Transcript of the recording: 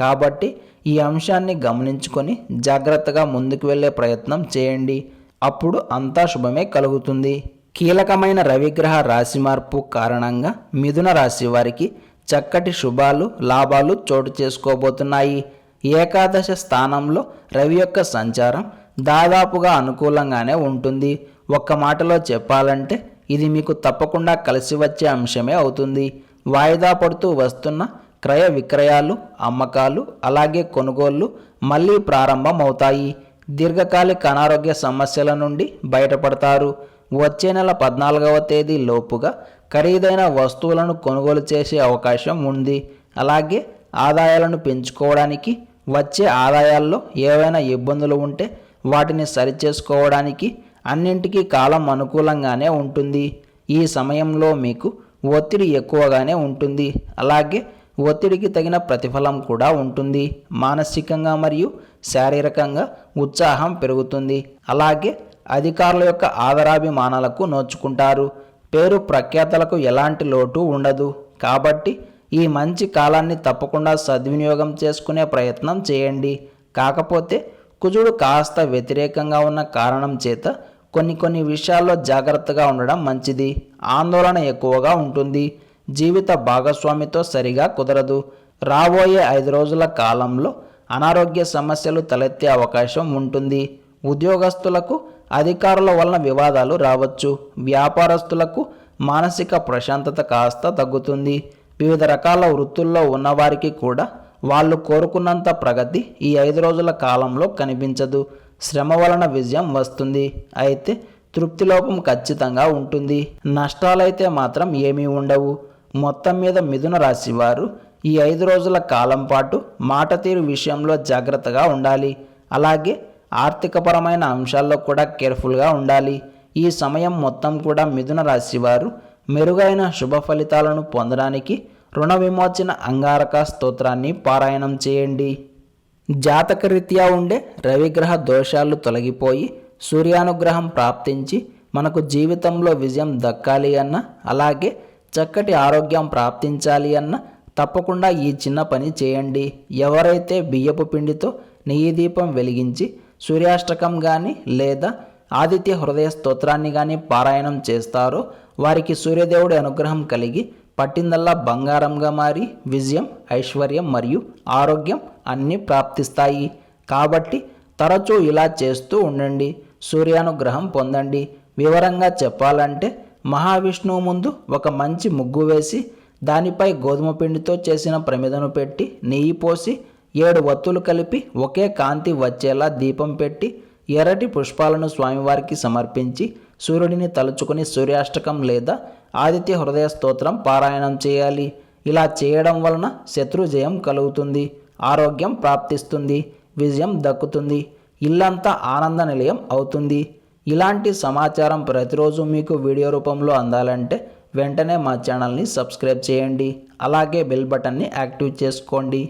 కాబట్టి ఈ అంశాన్ని గమనించుకొని జాగ్రత్తగా ముందుకు వెళ్ళే ప్రయత్నం చేయండి. అప్పుడు అంతా శుభమే కలుగుతుంది. కీలకమైన రవిగ్రహ రాశి మార్పు కారణంగా మిథున రాశి వారికి చక్కటి శుభాలు లాభాలు చోటు చేసుకోబోతున్నాయి. ఏకాదశ స్థానంలో రవి యొక్క సంచారం దాదాపుగా అనుకూలంగానే ఉంటుంది. ఒక్క మాటలో చెప్పాలంటే ఇది మీకు తప్పకుండా కలిసి వచ్చే అంశమే అవుతుంది. వాయిదా పడుతూ వస్తున్న క్రయ విక్రయాలు అమ్మకాలు అలాగే కొనుగోళ్ళు మళ్ళీ ప్రారంభమవుతాయి. దీర్ఘకాలిక అనారోగ్య సమస్యల నుండి బయటపడతారు. వచ్చే నెల పద్నాలుగవ తేదీ లోపుగా ఖరీదైన వస్తువులను కొనుగోలు చేసే అవకాశం ఉంది. అలాగే ఆదాయాలను పెంచుకోవడానికి వచ్చే ఆదాయాల్లో ఏవైనా ఇబ్బందులు ఉంటే వాటిని సరిచేసుకోవడానికి అన్నింటికీ కాలం అనుకూలంగానే ఉంటుంది. ఈ సమయంలో మీకు ఒత్తిడి ఎక్కువగానే ఉంటుంది. అలాగే ఒత్తిడికి తగిన ప్రతిఫలం కూడా ఉంటుంది. మానసికంగా మరియు శారీరకంగా ఉత్సాహం పెరుగుతుంది. అలాగే అధికారుల యొక్క ఆదరాభిమానాలకు నోచుకుంటారు. పేరు ప్రఖ్యాతలకు ఎలాంటి లోటు ఉండదు. కాబట్టి ఈ మంచి కాలాన్ని తప్పకుండా సద్వినియోగం చేసుకునే ప్రయత్నం చేయండి. కాకపోతే కుజుడు కాస్త వ్యతిరేకంగా ఉన్న కారణం చేత కొన్ని కొన్ని విషయాల్లో జాగ్రత్తగా ఉండడం మంచిది. ఆందోళన ఎక్కువగా ఉంటుంది. జీవిత భాగస్వామితో సరిగా కుదరదు. రాబోయే ఐదు రోజుల కాలంలో అనారోగ్య సమస్యలు తలెత్తే అవకాశం ఉంటుంది. ఉద్యోగస్తులకు అధికారుల వలన వివాదాలు రావచ్చు. వ్యాపారస్తులకు మానసిక ప్రశాంతత కాస్త తగ్గుతుంది. వివిధ రకాల వృత్తుల్లో ఉన్నవారికి కూడా వాళ్ళు కోరుకున్నంత ప్రగతి ఈ ఐదు రోజుల కాలంలో కనిపించదు. శ్రమ వలన విజయం వస్తుంది. అయితే తృప్తిలోపం ఖచ్చితంగా ఉంటుంది. నష్టాలైతే మాత్రం ఏమీ ఉండవు. మొత్తం మీద మిథున రాశి వారు ఈ ఐదు రోజుల కాలం పాటు మాట తీరు విషయంలో జాగ్రత్తగా ఉండాలి. అలాగే ఆర్థికపరమైన అంశాల్లో కూడా కేర్ఫుల్గా ఉండాలి. ఈ సమయం మొత్తం కూడా మిథున రాశి వారు మెరుగైన శుభ ఫలితాలను పొందడానికి రుణ విమోచన అంగారక స్తోత్రాన్ని పారాయణం చేయండి. జాతకరీత్యా ఉండే రవిగ్రహ దోషాలు తొలగిపోయి సూర్యానుగ్రహం ప్రాప్తించి మనకు జీవితంలో విజయం దక్కాలి అన్న అలాగే చక్కటి ఆరోగ్యం ప్రాప్తించాలి అన్న తప్పకుండా ఈ చిన్న పని చేయండి. ఎవరైతే బియ్యపు పిండితో నెయ్యి దీపం వెలిగించి సూర్యాష్టకం కానీ లేదా ఆదిత్య హృదయ స్తోత్రాన్ని కానీ పారాయణం చేస్తారో వారికి సూర్యదేవుడి అనుగ్రహం కలిగి పట్టిందల్లా బంగారంగా మారి విజయం ఐశ్వర్యం మరియు ఆరోగ్యం అన్నీ ప్రాప్తిస్తాయి. కాబట్టి తరచూ ఇలా చేస్తూ ఉండండి. సూర్యానుగ్రహం పొందండి. వివరంగా చెప్పాలంటే మహావిష్ణువు ముందు ఒక మంచి ముగ్గు వేసి దానిపై గోధుమ పిండితో చేసిన ప్రమిదను పెట్టి నెయ్యి పోసి ఏడు వత్తులు కలిపి ఒకే కాంతి వచ్చేలా దీపం పెట్టి ఎర్రటి పుష్పాలను స్వామివారికి సమర్పించి సూర్యుడిని తలుచుకుని సూర్యాష్టకం లేదా ఆదిత్య హృదయ స్తోత్రం పారాయణం చేయాలి. ఇలా చేయడం వలన శత్రు జయం కలుగుతుంది ఆరోగ్యం ప్రాప్తిస్తుంది విజయం దక్కుతుంది ఇల్లంతా ఆనంద నిలయం అవుతుంది. ఇలాంటి సమాచారం ప్రతిరోజు మీకు వీడియో రూపంలో అందాలంటే వెంటనే మా ఛానల్ని సబ్స్క్రైబ్ చేయండి. అలాగే బెల్ బటన్ని యాక్టివ్ చేసుకోండి.